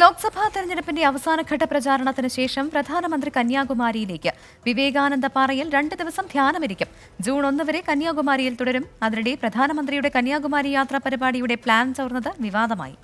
ലോക്സഭാ തെരഞ്ഞെടുപ്പിന്റെ അവസാനഘട്ട പ്രചാരണത്തിന് ശേഷം പ്രധാനമന്ത്രി കന്യാകുമാരിയിലേക്ക്. വിവേകാനന്ദ പാറയിൽ രണ്ട് ദിവസം ധ്യാനമിരിക്കും. ജൂൺ ഒന്ന് വരെ കന്യാകുമാരിയിൽ തുടരും. അതിനിടെ പ്രധാനമന്ത്രിയുടെ കന്യാകുമാരി യാത്രാ പരിപാടിയുടെ പ്ലാൻ ചോർന്നത് വിവാദമായി.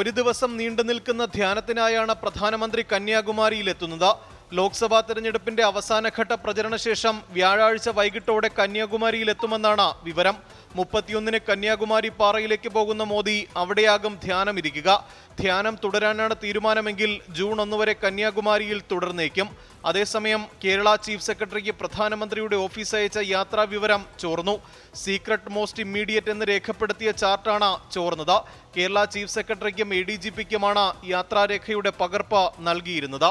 ഒരു ദിവസം നീണ്ടു നിൽക്കുന്ന ധ്യാനത്തിനായാണ് പ്രധാനമന്ത്രി കന്യാകുമാരിയിലെത്തുന്നത്. ലോക്സഭാ തെരഞ്ഞെടുപ്പിന്റെ അവസാനഘട്ട പ്രചരണശേഷം വ്യാഴാഴ്ച വൈകിട്ടോടെ കന്യാകുമാരിയിലെത്തുമെന്നാണ് വിവരം. മുപ്പത്തിയൊന്നിന് കന്യാകുമാരി പാറയിലേക്ക് പോകുന്ന മോദി അവിടെയാകും ധ്യാനമിരിക്കുക. ധ്യാനം തുടരാനാണ് തീരുമാനമെങ്കിൽ ജൂൺ ഒന്ന് വരെ കന്യാകുമാരിയിൽ തുടർന്നേക്കും. അതേസമയം കേരള ചീഫ് സെക്രട്ടറിക്ക് പ്രധാനമന്ത്രിയുടെ ഓഫീസ് അയച്ച യാത്രാ വിവരം ചോർന്നു. സീക്രട്ട് മോസ്റ്റ് ഇമ്മീഡിയറ്റ് എന്ന് രേഖപ്പെടുത്തിയ ചാർട്ടാണ് ചോർന്നത്. കേരള ചീഫ് സെക്രട്ടറിക്കും എ ഡി ജി പിക്കുമാണ് യാത്രാരേഖയുടെ പകർപ്പ് നൽകിയിരുന്നത്.